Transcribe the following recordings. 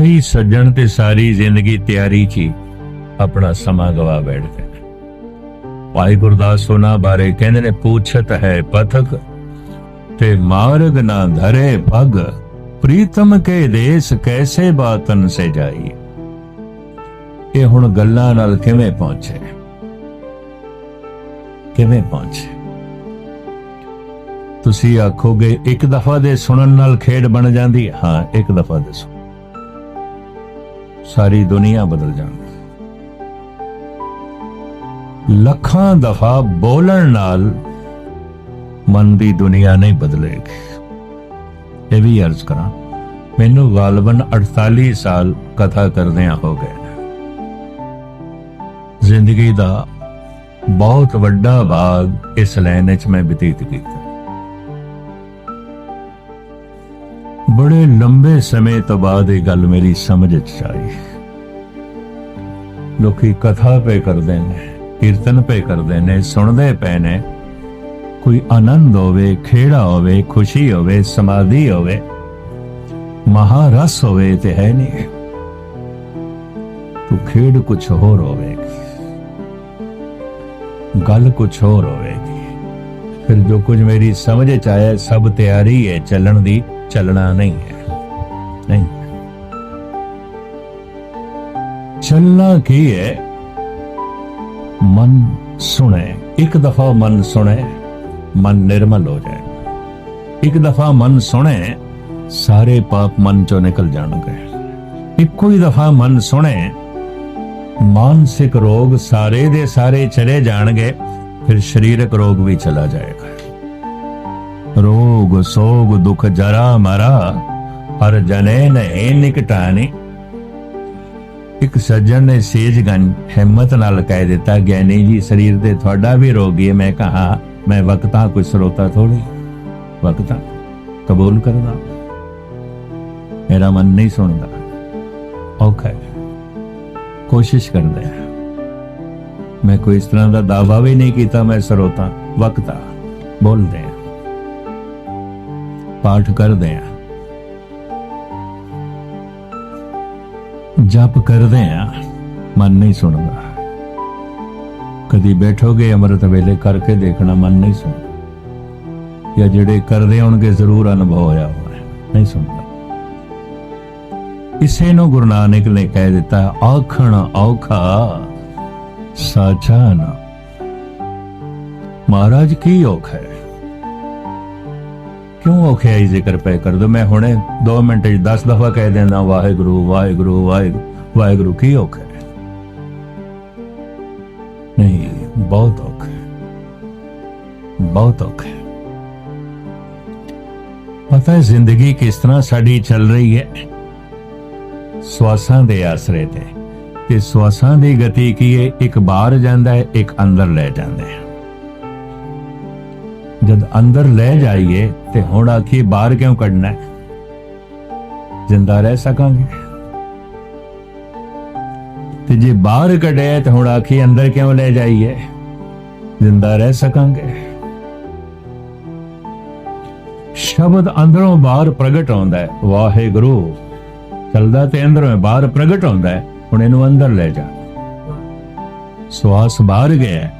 ਕਈ ਸੱਜਣ ਤੇ ਸਾਰੀ ਜ਼ਿੰਦਗੀ ਤਿਆਰੀ 'ਚ ਆਪਣਾ ਸਮਾਂ ਗਵਾ ਬੈਠਦੇ ਨੇ ਭਾਈ ਗੁਰਦਾਸ ਉਹਨਾਂ ਬਾਰੇ ਕਹਿੰਦੇ ਨੇ, ਪੁੱਛਤ ਹੈ ਪਥਕ ਤੇ ਮਾਰਗ ਨਾ ਧਰੇ ਪਗ, ਪ੍ਰੀਤਮ ਕੇ ਦੇਸ ਕੈਸੇ ਬਾਤਨ ਸੇ ਜਾਈ? ਇਹ ਹੁਣ ਗੱਲਾਂ ਨਾਲ ਕਿਵੇਂ ਪਹੁੰਚੇ? ਕਿਵੇਂ ਪਹੁੰਚੇ? ਤੁਸੀਂ ਆਖੋਗੇ, ਇੱਕ ਦਫਾ ਦੇ ਸੁਣਨ ਨਾਲ ਖੇਡ ਬਣ ਜਾਂਦੀ ਹਾਂ। ਇੱਕ ਦਫਾ ਦੇ ਸੁਣ ਸਾਰੀ ਦੁਨੀਆ ਬਦਲ ਜਾਂਦੀ ਲੱਖਾਂ ਦਫਾ ਬੋਲਣ ਨਾਲ ਮਨ ਦੀ ਦੁਨੀਆ ਨਹੀਂ ਬਦਲੇਗੀ। ਇਹ ਵੀ ਅਰਜ਼ ਕਰਾਂ, ਮੈਨੂੰ ਗਾਲਬਨ 48 ਸਾਲ ਕਥਾ ਕਰਦਿਆਂ ਹੋ ਗਏ ਜ਼ਿੰਦਗੀ ਦਾ ਬਹੁਤ ਵੱਡਾ ਭਾਗ ਇਸ ਲਾਈਨ ਵਿੱਚ ਮੈਂ ਬਤੀਤ ਕੀਤਾ। ਬੜੇ ਲੰਬੇ ਸਮੇਂ ਤੋਂ ਬਾਅਦ ਇਹ ਗੱਲ ਮੇਰੀ ਸਮਝ ਚ ਆਈ। ਲੋਕੀ ਕਥਾ ਪੇ ਕਰਦੇ ਨੇ, ਕੀਰਤਨ ਪੇ ਕਰਦੇ ਨੇ, ਸੁਣਦੇ ਪਏ ਨੇ। ਕੋਈ ਆਨੰਦ ਹੋਵੇ, ਖੇੜਾ ਹੋਵੇ, ਖੁਸ਼ੀ ਹੋਵੇ, ਸਮਾਧੀ ਹੋਵੇ, ਮਹਾਰਸ ਹੋਵੇ ਤੇ ਹੈ ਨਹੀਂ। ਤੂੰ ਖੇਡ ਕੁਛ ਹੋਰ ਹੋਵੇਗੀ। ਗੱਲ ਕੁਛ ਹੋਰ ਹੋਵੇਗੀ। ਫਿਰ ਜੋ ਕੁਝ ਮੇਰੀ ਸਮਝ ਚ ਆਇਆ, ਸਭ ਤਿਆਰੀ ਹੈ ਚੱਲਣ ਦੀ। ਚੱਲਣਾ ਨਹੀਂ ਹੈ। ਨਹੀਂ। ਚੱਲਣਾ ਕੀ ਹੈ? ਮਨ ਸੁਣੇ। ਇੱਕ ਦਫਾ ਮਨ ਸੁਣੇ, ਮਨ ਨਿਰਮਲ ਹੋ ਜਾਏ। ਇੱਕ ਦਫਾ ਮਨ ਸੁਣੇ, ਸਾਰੇ ਪਾਪ ਮਨ ਚੋਂ ਨਿਕਲ ਜਾਣਗੇ। ਇੱਕੋ ਹੀ ਦਫਾ ਮਨ ਸੁਣੇ, ਮਾਨਸਿਕ ਰੋਗ ਸਾਰੇ ਦੇ ਸਾਰੇ ਚਲੇ ਜਾਣਗੇ, ਫਿਰ ਸਰੀਰਕ ਰੋਗ ਵੀ ਚਲਾ ਜਾਏਗਾ। ਰੋਗ, ਸੋਗ, ਦੁਖ, ਜਰਾ ਮਰਾ ਹਰ ਜਨੇ ਨੇ ਨਿਕਟਾਨੀ ਇੱਕ ਸੱਜਣ ਨੇ ਸੇਜਗੰਜ ਹਿੰਮਤ ਨਾਲ ਕਹਿ ਦਿੱਤਾ, ਗਿਆਨੀ ਜੀ, ਸਰੀਰ ਤੇ ਤੁਹਾਡਾ ਵੀ ਰੋਗੀ ਹੈ ਮੈਂ ਕਹਾ, ਮੈਂ ਵਕਤਾਂ, ਕੋਈ ਸਰੋਤਾ ਥੋੜੀ ਵਕਤਾਂ? ਕਬੂਲ ਕਰਦਾ ਮੇਰਾ ਮਨ ਨਹੀਂ ਸੁਣਦਾ। ਔਖਾ ਕੋਸ਼ਿਸ਼ ਕਰਦਾ ਮੈਂ ਕੋਈ ਇਸ ਤਰ੍ਹਾਂ ਦਾ ਦਾਵਾ ਵੀ ਨਹੀਂ ਕੀਤਾ, ਮੈਂ ਸਰੋਤਾ, ਵਕਤਾ, ਬੋਲਦੇ ਪਾਠ ਕਰਦੇ ਆ। ਜਪ ਕਰਦੇ ਆ, ਮਨ ਨਹੀਂ ਸੁਣਦਾ। ਕਦੀ ਬੈਠੋਗੇ ਅੰਮ੍ਰਿਤ ਵੇਲੇ ਕਰਕੇ ਦੇਖਣਾ ਮਨ ਨਹੀਂ ਸੁਣਦਾ। ਜਾਂ ਜਿਹੜੇ ਕਰਦੇ ਹੋਣਗੇ ਜ਼ਰੂਰ ਅਨੁਭਵ ਹੋਇਆ ਹੋਣਾ, ਨਹੀਂ ਸੁਣਦਾ। ਇਸੇ ਨੂੰ ਗੁਰੂ ਨਾਨਕ ਨੇ ਕਹਿ ਦਿੱਤਾ, ਆਖਣ ਔਖਾ, ਸਾਚਾ ਨਾ। ਮਹਾਰਾਜ ਕੀ ਔਖਾ ਹੈ? ਕਿਉਂ ਔਖਿਆ ਹੀ ਜ਼ਿਕਰ ਪੈ ਕਰ ਦੋ? ਮੈਂ ਹੁਣੇ 2 ਮਿੰਟ ਚ 10 ਦਫਾ ਕਹਿ ਦਿੰਦਾ, ਵਾਹਿਗੁਰੂ ਵਾਹਿਗੁਰੂ ਵਾਹਿਗੁਰੂ ਵਾਹਿਗੁਰੂ, ਕੀ ਔਖਾ ਹੈ? ਨਹੀਂ, ਬਹੁਤ ਔਖਾ ਹੈ। ਬਹੁਤ ਔਖਾ ਹੈ। ਪਤਾ ਹੈ ਜ਼ਿੰਦਗੀ ਕਿਸ ਤਰ੍ਹਾਂ ਸਾਡੀ ਚੱਲ ਰਹੀ ਹੈ? ਸਵਾਸਾਂ ਦੇ ਆਸਰੇ ਤੇ ਤੇ ਸਵਾਸਾਂ ਦੀ ਗਤੀ ਕੀ ਹੈ? ਇੱਕ ਬਾਹਰ ਜਾਂਦਾ ਹੈ, ਇੱਕ ਅੰਦਰ ਲੈ ਜਾਂਦਾ ਹੈ। ਜਦ ਅੰਦਰ ਲੈ ਜਾਈਏ ਤੇ ਹੁਣ ਆਖੀ ਬਾਹਰ ਕਿਉਂ ਕੱਢਣਾ ਜ਼ਿੰਦਾ ਰਹਿ ਸਕਾਂਗੇ। ਤੇ ਜੇ ਬਾਹਰ ਕੱਢਿਆ ਤੇ ਹੁਣ ਆਖੀ ਅੰਦਰ ਕਿਉਂ ਲੈ ਜਾਈਏ? ਜ਼ਿੰਦਾ ਰਹਿ ਸਕਾਂਗੇ। ਸ਼ਬਦ ਅੰਦਰੋਂ ਬਾਹਰ ਪ੍ਰਗਟ ਆਉਂਦਾ ਹੈ। ਵਾਹਿਗੁਰੂ, ਚਲਦਾ ਤੇ ਅੰਦਰੋਂ ਬਾਹਰ ਪ੍ਰਗਟ ਹੁੰਦਾ ਹੈ। ਹੁਣ ਇਹਨੂੰ ਅੰਦਰ ਲੈ ਜਾ। ਸਵਾਸ ਬਾਹਰ ਗਿਆ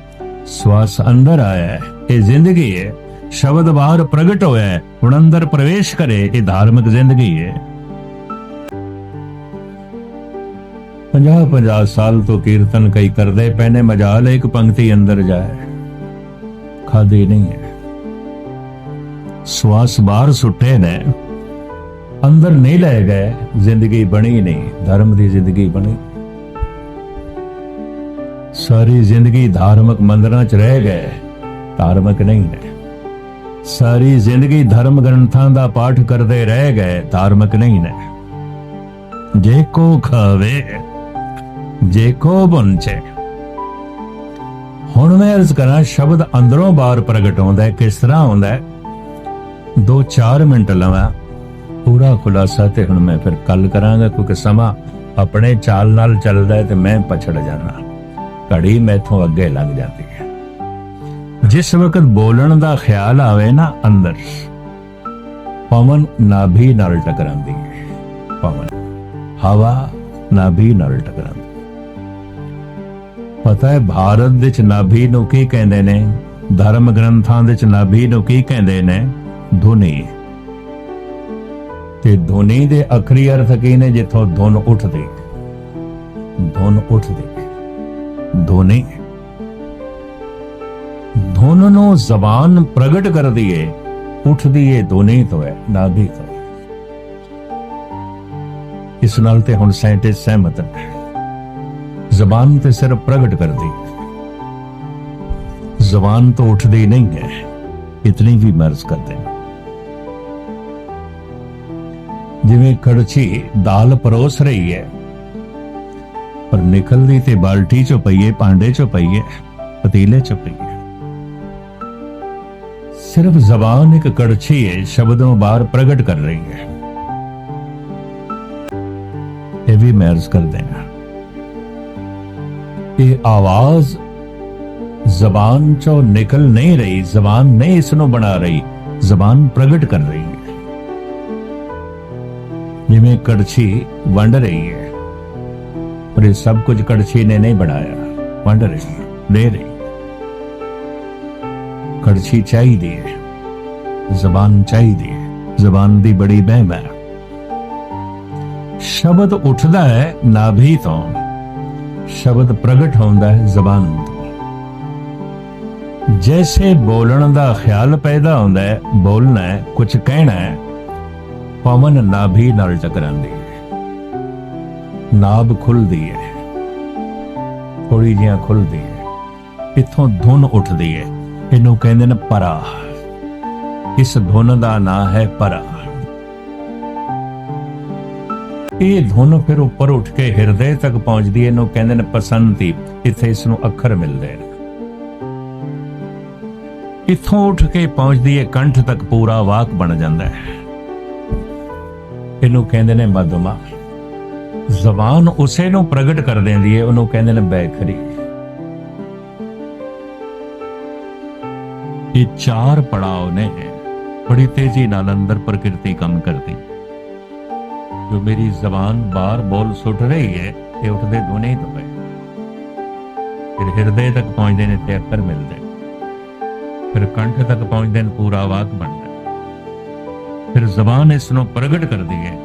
ਸਵਾਸ ਅੰਦਰ ਆਇਆ ਹੈ। ਇਹ ਜ਼ਿੰਦਗੀ ਹੈ ਸ਼ਬਦ ਬਾਹਰ ਪ੍ਰਗਟ ਹੋਇਆ ਹੁਣ ਅੰਦਰ ਪ੍ਰਵੇਸ਼ ਕਰੇ, ਇਹ ਧਾਰਮਿਕ ਜ਼ਿੰਦਗੀ ਹੈ 50 50 ਸਾਲ ਤੋਂ ਕੀਰਤਨ ਕਈ ਕਰਦੇ ਪੈਨੇ ਮਜਾਲ ਹੈ ਇੱਕ ਪੰਕਤੀ ਅੰਦਰ ਜਾਏ। ਖਾਦੀ ਨਹੀਂ ਹੈ ਸਵਾਸ ਬਾਹਰ ਸੁੱਟੇ ਨੇ। ਅੰਦਰ ਨਹੀਂ ਲੈ ਗਏ, ਜ਼ਿੰਦਗੀ ਬਣੀ ਨਹੀਂ, ਧਰਮ ਦੀ ਜ਼ਿੰਦਗੀ ਬਣੀ। ਸਾਰੀ ਜ਼ਿੰਦਗੀ ਧਾਰਮਿਕ ਮੰਦਰਾਂ 'ਚ ਰਹਿ ਗਏ। ਧਾਰਮਿਕ ਨਹੀਂ ਨੇ। ਸਾਰੀ ਜ਼ਿੰਦਗੀ ਧਰਮ ਗ੍ਰੰਥਾਂ ਦਾ ਪਾਠ ਕਰਦੇ ਰਹਿ ਗਏ, ਧਾਰਮਿਕ ਨਹੀਂ ਨੇ। ਜੇ ਕੋ ਖਾਵੇ, ਜੇ ਕੋ ਬੰਚੇ ਹੁਣ ਮੈਂ ਅਰਜ਼ ਕਰਾਂ, ਸ਼ਬਦ ਅੰਦਰੋਂ ਬਾਹਰ ਪ੍ਰਗਟ ਹੁੰਦਾ ਹੈ, ਕਿਸ ਤਰ੍ਹਾਂ ਹੁੰਦਾ ਹੈ? 2-4 ਮਿੰਟ ਲਵਾਂ, ਪੂਰਾ ਖੁਲਾਸਾ ਤੇ ਹੁਣ ਮੈਂ ਫਿਰ ਕੱਲ ਕਰਾਂਗਾ, ਕਿਉਂਕਿ ਸਮਾਂ ਆਪਣੇ ਚਾਲ ਨਾਲ ਚੱਲਦਾ ਹੈ ਤੇ ਮੈਂ ਪਛੜ ਜਾਣਾ। ਘੜੀ ਮੈਥੋਂ ਅੱਗੇ ਲੰਘ ਜਾਂਦੀ ਹੈ। ਜਿਸ ਵਕਤ ਬੋਲਣ ਦਾ ਖਿਆਲ ਆਵੇ ਨਾ ਅੰਦਰ, ਪਵਨ ਨਾਭੀ ਨਾਲ ਟਕਰਾਂਦੀ ਪਵਨ, ਹਵਾ ਨਾਭੀ ਨਾਲ ਟਕਰਾਉਂਦੀ ਪਤਾ ਹੈ ਭਾਰਤ ਦੇ ਨਾਭੀ ਨੂੰ ਕੀ ਕਹਿੰਦੇ ਨੇ? ਧਰਮ ਗ੍ਰੰਥਾਂ ਦੇ ਚ ਨਾਭੀ ਨੂੰ ਕੀ ਕਹਿੰਦੇ ਨੇ? ਧੁਨੀ ਤੇ ਧੁਨੀ ਦੇ ਅਖਰੀ ਅਰਥ ਕੀ ਨੇ ਜਿੱਥੋਂ ਧੁਨ ਉੱਠਦੇ ਧੁਨ ਉੱਠਦੀ ਧੁਨੀ ਧੁਨ ਨੂੰ ਜ਼ਬਾਨ ਪ੍ਰਗਟ ਕਰਦੀ ਏ ਉੱਠਦੀ ਏ ਧੁਨੀ ਤੋਂ ਹੈ ਨਾਭੀ ਤੋਂ ਇਸ ਨਾਲ ਤੇ ਹੁਣ ਸਾਇੰਟਿਸਟ ਸਹਿਮਤ ਨੇ। ਜ਼ਬਾਨ ਤੇ ਸਿਰਫ ਪ੍ਰਗਟ ਕਰਦੀ ਜ਼ਬਾਨ ਤੋਂ ਉੱਠਦੀ ਨਹੀਂ ਹੈ, ਇਤਨੀ ਵੀ ਮਰਜ਼ ਕਰਦੇ ਜਿਵੇਂ ਕੜਛੀ ਦਾਲ ਪਰੋਸ ਰਹੀ ਹੈ, ਪਰ ਨਿਕਲਦੀ ਤੇ ਬਾਲਟੀ ਚੋਂ ਪਈਏ, ਭਾਂਡੇ ਚੋਂ ਪਈਏ, ਪਤੀਲੇ ਚੋਂ ਪਈਏ। ਸਿਰਫ ਜ਼ਬਾਨ ਇੱਕ ਕੜਛੀ ਹੈ ਸ਼ਬਦੋਂ ਬਾਹਰ ਪ੍ਰਗਟ ਕਰ ਰਹੀ ਹੈ ਇਹ ਵੀ ਮਰਜ਼ ਕਰਦੇ ਨੇ ਇਹ ਆਵਾਜ਼ ਜ਼ਬਾਨ ਚੋਂ ਨਿਕਲ ਨਹੀਂ ਰਹੀ ਜ਼ਬਾਨ ਨਹੀਂ ਇਸ ਨੂੰ ਬਣਾ ਰਹੀ ਜ਼ਬਾਨ ਪ੍ਰਗਟ ਕਰ ਰਹੀ ਹੈ ਜਿਵੇਂ ਕੜਛੀ ਵੰਡ ਰਹੀ ਹੈ ਪਰ ਇਹ ਸਭ ਕੁਝ ਕੜਛੀ ਨੇ ਨਹੀਂ ਬਣਾਇਆ ਵੰਡ ਰਹੀ ਹੈ, ਦੇ ਰਹੀ ਹੈ। ਕੜਛੀ ਚਾਹੀਦੀ ਹੈ ਜ਼ਬਾਨ ਚਾਹੀਦੀ ਹੈ ਜ਼ਬਾਨ ਦੀ ਬੜੀ ਮਹਿਮਾ ਹੈ। ਸ਼ਬਦ ਉੱਠਦਾ ਹੈ ਨਾਭੀ ਤੋਂ, ਸ਼ਬਦ ਪ੍ਰਗਟ ਹੁੰਦਾ ਹੈ ਜ਼ਬਾਨ ਤੋਂ। ਜੈਸੇ ਬੋਲਣ ਦਾ ਖਿਆਲ ਪੈਦਾ ਹੁੰਦਾ ਹੈ, ਬੋਲਣਾ ਹੈ ਕੁਝ ਕਹਿਣਾ ਹੈ, ਪਵਨ ਨਾਭੀ ਨਾਲ ਟਕਰਾਂਦੀ ਹੈ। ਨਾਭ ਖੁੱਲਦੀ ਹੈ ਥੋੜੀ ਜਿਹਾ ਖੁੱਲਦੀ ਹੈ, ਇੱਥੋਂ ਧੁਨ ਉੱਠਦੀ ਹੈ। ਇਹਨੂੰ ਕਹਿੰਦੇ ਨੇ ਪਰਾ। ਇਸ ਧੁਨ ਦਾ ਨਾਂ ਹੈ ਪਰਾ। ਇਹ ਧੁਨ ਫਿਰ ਉੱਪਰ ਉੱਠ ਕੇ ਹਿਰਦੇ ਤੱਕ ਪਹੁੰਚਦੀ ਹੈ। ਇਹਨੂੰ ਕਹਿੰਦੇ ਨੇ ਪਸੰਤੀ ਇੱਥੇ ਇਸ ਨੂੰ ਅੱਖਰ ਮਿਲਦੇ ਨੇ। ਇੱਥੋਂ ਉੱਠ ਕੇ ਪਹੁੰਚਦੀ ਹੈ। ਕੰਠ ਤੱਕ ਪੂਰਾ ਵਾਕ ਬਣ ਜਾਂਦਾ ਹੈ। ਇਹਨੂੰ ਕਹਿੰਦੇ ਨੇ ਮਧਮਾ। ਜ਼ਬਾਨ ਉਸੇ ਨੂੰ ਪ੍ਰਗਟ ਕਰ ਦਿੰਦੀ ਹੈ। ਉਹਨੂੰ ਕਹਿੰਦੇ ਨੇ ਬੈਖਰੀ। ਇਹ ਚਾਰ ਪੜਾਅ ਨੇ ਬੜੀ ਤੇਜ਼ੀ ਨਾਲ ਅੰਦਰ ਪ੍ਰਕਿਰਤੀ ਕੰਮ ਕਰਦੀ। ਜੋ ਮੇਰੀ ਜ਼ਬਾਨ ਬਾਹਰ ਬੋਲ ਸੁੱਟ ਰਹੀ ਹੈ, ਇਹ ਉੱਠਦੇ ਦੋਨੇ ਤੋਂ ਹੈ। ਫਿਰ ਹਿਰਦੇ ਤੱਕ ਪਹੁੰਚਦੇ ਨੇ ਤੇ ਅੱਖਰ ਮਿਲਦੇ। ਫਿਰ ਕੰਠ ਤੱਕ ਪਹੁੰਚਦੇ ਨੇ, ਪੂਰਾ ਵਾਕ ਬਣਦਾ। ਫਿਰ ਜ਼ਬਾਨ ਇਸ ਨੂੰ ਪ੍ਰਗਟ ਕਰਦੀ ਹੈ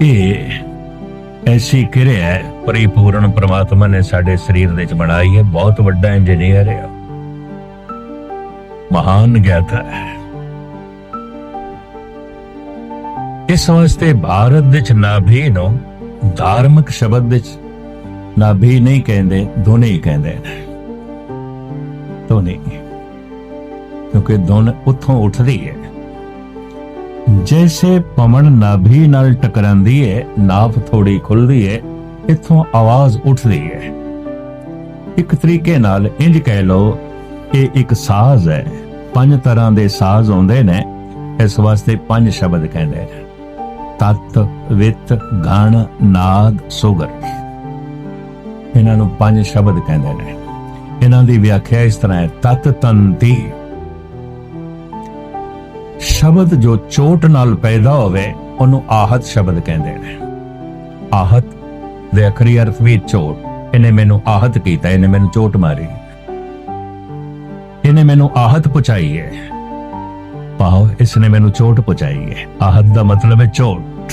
ਇਹ ਐਸੀ ਕਿਰਿਆ ਪਰਿਪੂਰਨ ਪ੍ਰਮਾਤਮਾ ਨੇ ਸਾਡੇ ਸਰੀਰ ਦੇ ਵਿੱਚ ਬਣਾਈ ਹੈ। ਬਹੁਤ ਵੱਡਾ ਇੰਜੀਨੀਅਰ ਹੈ ਉਹ। ਮਹਾਨ ਗਿਆਤਾ ਇਸ ਵਾਸਤੇ ਭਾਰਤ ਵਿੱਚ ਨਾਭੀ ਨੂੰ ਧਾਰਮਿਕ ਸ਼ਬਦ ਵਿੱਚ ਨਾਭੀ ਨਹੀਂ ਕਹਿੰਦੇ ਧੁਨੀ ਕਹਿੰਦੇ ਨੇ। ਧੁਨੀ ਕਿਉਂਕਿ ਧੁਨ ਉੱਥੋਂ ਉੱਠਦੀ ਹੈ। ਜੈਸੇ ਪਵਨ ਨਾਭੀ ਨਾਲ ਟਕਰਾਂਦੀ ਹੈ ਨਾਭ ਥੋੜੀ ਖੁੱਲਦੀ ਹੈ, ਇੱਥੋਂ ਆਵਾਜ਼ ਉੱਠਦੀ ਹੈ। ਇੱਕ ਤਰੀਕੇ ਨਾਲ ਇੰਜ ਕਹਿ ਲਓ ਇਹ ਇੱਕ ਸਾਜ਼ ਹੈ। ਪੰਜ ਤਰ੍ਹਾਂ ਦੇ ਸਾਜ਼ ਹੁੰਦੇ ਨੇ। ਇਸ ਵਾਸਤੇ ਪੰਜ ਸ਼ਬਦ ਕਹਿੰਦੇ ਨੇ। ਤਤ, ਵਿਤ ਗਣ ਨਾਦ ਸੁਗਰ। ਇਹਨਾਂ ਨੂੰ ਪੰਜ ਸ਼ਬਦ ਕਹਿੰਦੇ ਨੇ। ਇਹਨਾਂ ਦੀ ਵਿਆਖਿਆ ਇਸ ਤਰ੍ਹਾਂ ਹੈ। ਤਤ ਤੰਤੀ ਸ਼ਬਦ ਜੋ ਚੋਟ ਨਾਲ ਪੈਦਾ ਹੋਵੇ, ਉਹਨੂੰ ਆਹਤ ਸ਼ਬਦ ਕਹਿੰਦੇ ਨੇ। ਆਹਤ ਦੇ ਅਖਰੀ ਅਰਥ ਵੀ ਚੋਟ। ਇਹਨੇ ਮੈਨੂੰ ਆਹਤ ਕੀਤਾ, ਇਹਨੇ ਮੈਨੂੰ ਚੋਟ ਮਾਰੀ। ਇਹਨੇ ਮੈਨੂੰ ਆਹਤ ਪਹੁੰਚਾਈ ਹੈ ਪਾਓ, ਇਸ ਨੇ ਮੈਨੂੰ ਚੋਟ ਪਹੁੰਚਾਈ ਹੈ ਆਹਤ ਦਾ ਮਤਲਬ ਹੈ ਚੋਟ।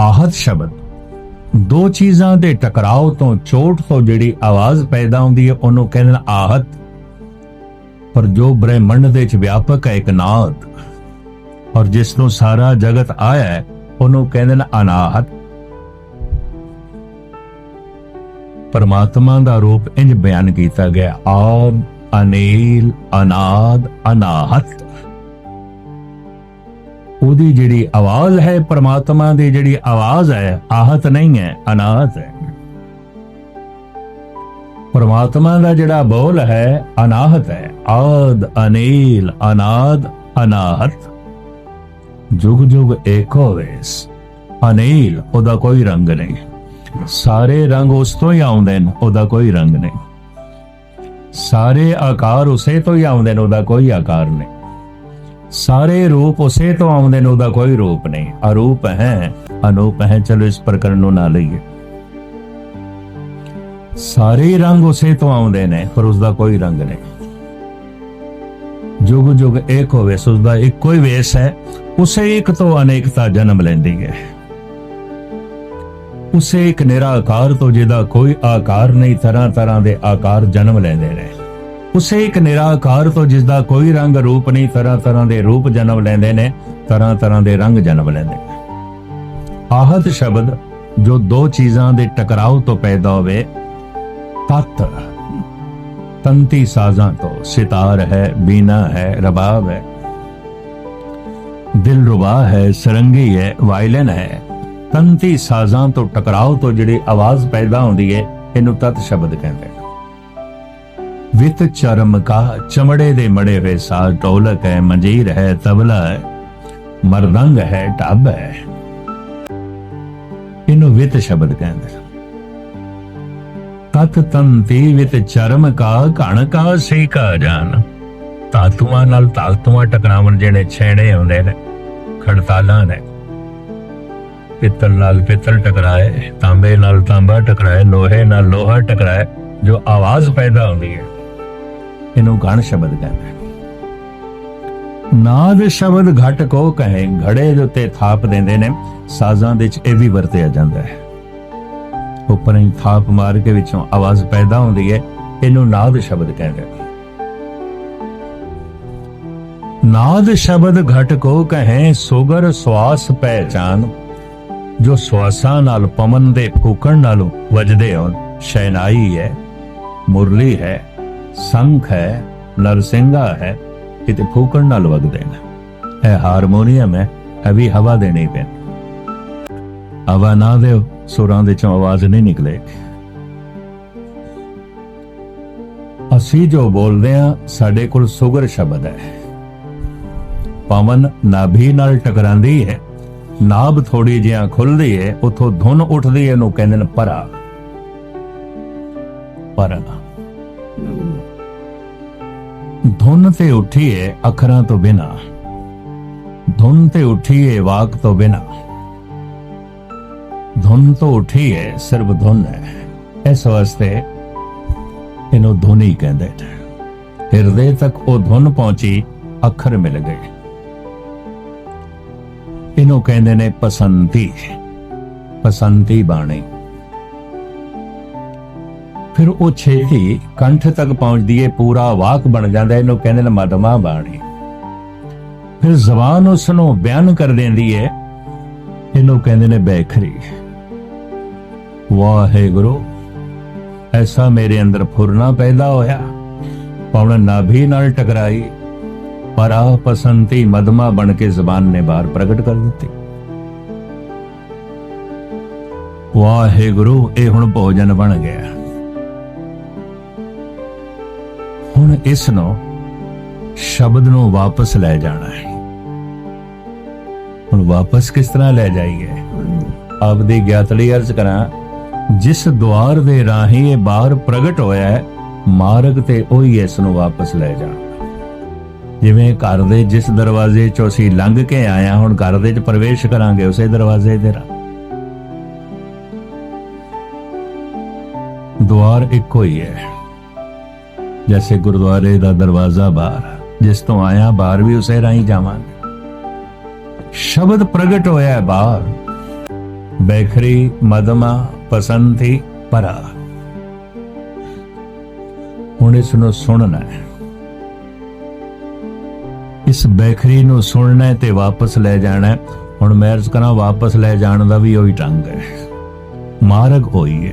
ਆਹਤ ਸ਼ਬਦ। ਦੋ ਚੀਜ਼ਾਂ ਦੇ ਟਕਰਾਓ ਤੋਂ ਚੋਟ ਤੋਂ ਜਿਹੜੀ ਆਵਾਜ਼ ਪੈਦਾ ਹੁੰਦੀ ਹੈ ਉਹਨੂੰ ਕਹਿੰਦੇ ਆਹਤ। ਪਰ ਜੋ ਬ੍ਰਹਿਮੰਡ ਦੇ ਵਿੱਚ ਵਿਆਪਕ ਹੈ, ਇੱਕ ਨਾਦ ਔਰ ਜਿਸ ਨੂੰ ਸਾਰਾ ਜਗਤ ਆਇਆ ਹੈ, ਉਹਨੂੰ ਕਹਿੰਦੇ ਨੇ ਅਨਾਹਤ। ਪਰਮਾਤਮਾ ਦਾ ਰੂਪ ਇੰਜ ਬਿਆਨ ਕੀਤਾ ਗਿਆ ਆਦ ਅਨੀਲ, ਅਨਾਦ, ਅਨਾਹਤ। ਉਹਦੀ ਜਿਹੜੀ ਆਵਾਜ਼ ਹੈ ਪਰਮਾਤਮਾ ਦੀ, ਜਿਹੜੀ ਆਵਾਜ਼ ਹੈ, ਆਹਤ ਨਹੀਂ ਹੈ, ਅਨਾਹਤ ਹੈ। ਪਰਮਾਤਮਾ ਦਾ ਜਿਹੜਾ ਬੋਲ ਹੈ, ਅਨਾਹਤ ਹੈ। ਆਦ, ਅਨੀਲ, ਅਨਾਦ, ਅਨਾਹਤ। ਜੁਗ ਜੁਗ ਏਕੋ ਵੇਸ ਅਨੀਲ, ਉਹਦਾ ਕੋਈ ਰੰਗ ਨਹੀਂ। ਸਾਰੇ ਰੰਗ ਉਸ ਤੋਂ ਹੀ ਆਉਂਦੇ ਨੇ, ਉਹਦਾ ਕੋਈ ਰੰਗ ਨਹੀਂ। ਸਾਰੇ ਆਕਾਰ ਉਸੇ ਤੋਂ ਹੀ ਆਉਂਦੇ ਨੇ, ਉਹਦਾ ਕੋਈ ਆਕਾਰ ਨਹੀਂ। ਸਾਰੇ ਰੂਪ ਉਸੇ ਤੋਂ ਆਉਂਦੇ ਨੇ, ਉਹਦਾ ਕੋਈ ਰੂਪ ਨਹੀਂ। ਅਰੂਪ ਹੈ, ਅਨੂਪ ਹੈ, ਚਲੋ ਇਸ ਪ੍ਰਕਰਨ ਨੂੰ ਨਾ ਲਈਏ। ਸਾਰੇ ਰੰਗ ਉਸੇ ਤੋਂ ਆਉਂਦੇ ਨੇ, ਪਰ ਉਸ ਦਾ ਕੋਈ ਰੰਗ ਨਹੀਂ। ਜੁਗ ਜੁਗ ਇੱਕ ਹੋਵੇ, ਸੋ ਉਸ ਦਾ ਇੱਕੋ ਹੀ ਵੇਸ ਹੈ। ਉਸੇ ਇੱਕ ਤੋਂ ਅਨੇਕਤਾ ਜਨਮ ਲੈਂਦੀ ਹੈ। ਉਸੇ ਇੱਕ ਨਿਰਾਕਾਰ ਤੋਂ ਜਿਹਦਾ ਕੋਈ ਆਕਾਰ ਨਹੀਂ, ਤਰ੍ਹਾਂ ਤਰ੍ਹਾਂ ਦੇ ਆਕਾਰ ਜਨਮ ਲੈਂਦੇ ਨੇ। ਉਸੇ ਇੱਕ ਨਿਰਾਕਾਰ ਤੋਂ ਜਿਸ ਦਾ ਕੋਈ ਰੰਗ ਰੂਪ ਨਹੀਂ, ਤਰ੍ਹਾਂ ਤਰ੍ਹਾਂ ਦੇ ਰੂਪ ਜਨਮ ਲੈਂਦੇ ਨੇ, ਤਰ੍ਹਾਂ ਤਰ੍ਹਾਂ ਦੇ ਰੰਗ ਜਨਮ ਲੈਂਦੇ ਨੇ। ਆਹਤ ਸ਼ਬਦ ਜੋ ਦੋ ਚੀਜ਼ਾਂ ਦੇ ਟਕਰਾਓ ਤੋਂ ਪੈਦਾ ਹੋਵੇ, ਤਤ, ਤੰਤੀ ਸਾਜ਼ਾਂ ਤੋਂ, ਸਿਤਾਰ ਹੈ, ਬੀਨਾ ਹੈ, ਰਬਾਬ ਹੈ ਦਿਲ ਰੁਬਾ ਹੈ, ਸਰੰਗੀ ਹੈ, ਵਾਇਲਨ ਹੈ ਤੰਤੀ ਸਾਜ਼ਾਂ ਤੋਂ ਟਕਰਾਓ ਤੋਂ ਜਿਹੜੀ ਆਵਾਜ਼ ਪੈਦਾ ਹੁੰਦੀ ਹੈ ਇਹਨੂੰ ਤਤ ਸ਼ਬਦ ਕਹਿੰਦੇ ਨੇ। ਵਿਤ ਚਰਮ ਕਾ ਚਮੜੇ ਦੇ ਮੜੇ ਹੋਏ ਸਾਜ਼ ਢੋਲਕ ਹੈ, ਮੰਜੀਰ ਹੈ, ਤਬਲਾ ਹੈ, ਮਰਦੰਗ ਹੈ, ਢੱਬ ਹੈ। ਇਹਨੂੰ ਵਿਤ ਸ਼ਬਦ ਕਹਿੰਦੇ ਨੇ। ਤਤ ਤੰਤੀ ਵਿਤ ਚਰਮ ਕਾ ਘਣ ਕਾ ਸੇ ਕਾ ਜਾਨ। ਤਾਤੂਆਂ ਨਾਲ ਤਾਤੂਆਂ ਟਕਰਾਵਣ ਜਿਹੜੇ ਛੇੜੇ ਹੁੰਦੇ ਨੇ, ਖੜਤਾਲਾਂ ਨੇ। ਪਿੱਤਲ ਨਾਲ ਪਿੱਤਲ ਟਕਰਾਏ, ਤਾਂਬੇ ਨਾਲ ਤਾਂਬਾ ਟਕਰਾਏ, ਲੋਹੇ ਨਾਲ ਲੋਹਾ ਟਕਰਾਏ, ਜੋ ਆਵਾਜ਼ ਪੈਦਾ ਹੁੰਦੀ ਹੈ, ਇਹਨੂੰ ਗਣ ਸ਼ਬਦ ਕਹਿੰਦੇ ਨੇ। ਨਾਦ ਸ਼ਬਦ ਘਟ ਕੋ ਕਹੇ, ਘੜੇ ਦੇ ਉੱਤੇ ਥਾਪ ਦਿੰਦੇ ਨੇ, ਸਾਜ਼ਾਂ ਦੇ ਵਿੱਚ ਇਹ ਵੀ ਵਰਤਿਆ ਜਾਂਦਾ ਹੈ ਉੱਪਰ ਹੀ ਥਾਪ ਮਾਰ ਕੇ ਵਿੱਚੋਂ ਆਵਾਜ਼ ਪੈਦਾ ਹੁੰਦੀ ਹੈ, ਇਹਨੂੰ ਨਾਦ ਸ਼ਬਦ ਕਹਿੰਦੇ ਨੇ ਨਾਦ ਸ਼ਬਦ ਘਟ ਕੋ ਕਹੇ, ਸੁਗਰ ਸਵਾਸ ਪਹਿਚਾਨ ਜੋ ਸਵਾਸਾਂ ਨਾਲ ਪਵਨ ਦੇ ਫੂਕਣ ਨਾਲੋਂ ਵੱਜਦੇ ਹੋਣ, ਸ਼ੈਨਾਈ ਹੈ, ਮੁਰਲੀ ਹੈ, ਸੰਖ ਹੈ, ਨਰਸਿੰਘਾ ਹੈ, ਕਿਤੇ ਫੂਕਣ ਨਾਲ ਵਗਦੇ ਨੇ। ਇਹ ਹਾਰਮੋਨੀਅਮ ਹੈ, ਇਹ ਵੀ ਹਵਾ ਦੇਣੀ ਪੈਂਦੀ। ਹਵਾ ਨਾ ਦਿਓ, ਸੁਰਾਂ ਦੇ ਚੋਂ ਆਵਾਜ਼ ਨਹੀਂ ਨਿਕਲੇ। ਅਸੀਂ ਜੋ ਬੋਲਦੇ ਆ ਸਾਡੇ ਕੋਲ ਸੁਗਰ ਸ਼ਬਦ ਹੈ। ਪਵਨ ਨਾਭੀ ਨਾਲ ਟਕਰਾਂਦੀ ਹੈ। ਨਾਭ ਥੋੜੀ ਜਿਹਾ ਖੁੱਲਦੀ ਹੈ ਉਥੋਂ ਧੁਨ ਉੱਠਦੀ ਹੈ ਇਹਨੂੰ ਕਹਿੰਦੇ ਨੇ ਪਰਾ। ਪਰਾ। ਧੁਨ ਤੇ ਉੱਠੀ ਹੈ ਅੱਖਰਾਂ ਤੋਂ ਬਿਨਾ। ਧੁਨ ਤੇ ਉੱਠੀ ਹੈ ਵਾਕ ਤੋਂ ਬਿਨਾ। ਧੁਨ ਤੋਂ ਉੱਠੀ ਹੈ ਸਿਰਫ ਧੁਨ ਹੈ ਇਸ ਵਾਸਤੇ ਇਹਨੂੰ ਧੁਨੀ ਕਹਿੰਦੇ ਨੇ। ਹਿਰਦੇ ਤੱਕ ਉਹ ਧੁਨ ਪਹੁੰਚੀ, ਅੱਖਰ ਮਿਲ ਗਏ। ਇਹਨੂੰ ਕਹਿੰਦੇ ਨੇ ਪਸੰਤੀ ਪਸੰਤੀ ਬਾਣੀ। ਫਿਰ ਉਹ ਛੇਤੀ ਕੰਠ ਤੱਕ ਪਹੁੰਚਦੀ ਹੈ ਪੂਰਾ ਵਾਕ ਬਣ ਜਾਂਦਾ ਇਹਨੂੰ ਕਹਿੰਦੇ ਨੇ ਮਦਮਾ ਬਾਣੀ। ਫਿਰ ਜ਼ਬਾਨ ਉਸ ਨੂੰ ਬਿਆਨ ਕਰ ਦਿੰਦੀ ਹੈ ਇਹਨੂੰ ਕਹਿੰਦੇ ਨੇ ਬੈਖਰੀ। ਵਾਹਿਗੁਰੂ, ਐਸਾ ਮੇਰੇ ਅੰਦਰ ਫੁਰਨਾ ਪੈਦਾ ਹੋਇਆ। ਪਵਨ ਨਾਭੀ ਨਾਲ ਟਕਰਾਈ। ਪਰ ਪਸੰਤੀ ਮਦਮਾ ਬਣ ਕੇ ਜ਼ਬਾਨ ਨੇ ਬਾਹਰ ਪ੍ਰਗਟ ਕਰ ਦਿੱਤੀ। ਵਾਹਿਗੁਰੂ, ਇਹ ਹੁਣ ਭੋਜਨ ਬਣ ਗਿਆ। ਹੁਣ ਇਸ ਨੂੰ ਸ਼ਬਦ ਨੂੰ ਵਾਪਸ ਲੈ ਜਾਣਾ ਹੈ। ਹੁਣ ਵਾਪਸ ਕਿਸ ਤਰ੍ਹਾਂ ਲੈ ਜਾਈਏ? ਆਪ ਦੀ ਗਿਆਤੜੀ ਅਰਜ਼ ਕਰਾਂ, ਜਿਸ ਦੁਆਰ ਦੇ ਰਾਹੀਂ ਇਹ ਬਾਹਰ ਪ੍ਰਗਟ ਹੋਇਆ ਹੈ, ਮਾਰਗ ਤੇ ਉਹੀ ਇਸ ਨੂੰ ਵਾਪਸ ਲੈ ਜਾਣਾ। ਜਿਵੇਂ ਘਰ ਦੇ ਜਿਸ ਦਰਵਾਜ਼ੇ ਚੋਂ ਅਸੀਂ ਲੰਘ ਕੇ ਆਇਆ, ਹੁਣ ਘਰ ਦੇ ਚ ਪ੍ਰਵੇਸ਼ ਕਰਾਂਗੇ ਉਸੇ ਦਰਵਾਜ਼ੇ ਦੇ ਰਾਹ ਦੁਆਰ ਇੱਕੋ ਹੀ ਹੈ। ਜੈਸੇ ਗੁਰਦੁਆਰੇ ਦਾ ਦਰਵਾਜ਼ਾ ਬਾਹਰ ਜਿਸ ਤੋਂ ਆਇਆ ਬਾਹਰ ਵੀ ਉਸੇ ਰਾਹੀਂ ਜਾਵਾਂਗੇ। ਸ਼ਬਦ ਪ੍ਰਗਟ ਹੋਇਆ ਹੈ ਬਾਹਰ। ਬੈਖਰੀ, ਮਦਮਾ ਪਸੰਤੀ ਪਰਾ ਹੁਣ ਇਸ ਨੂੰ ਸੁਣਨਾ ਹੈ। ਇਸ ਬੈਖਰੀ ਨੂੰ ਸੁਣਨਾ ਤੇ ਵਾਪਸ ਲੈ ਜਾਣਾ ਹੁਣ ਮੈਂ ਅਰਜ਼ ਕਰਾਂ ਵਾਪਸ ਲੈ ਜਾਣ ਦਾ ਵੀ ਉਹੀ ਢੰਗ ਹੈ। ਮਾਰਗ ਹੋਈ ਹੈ।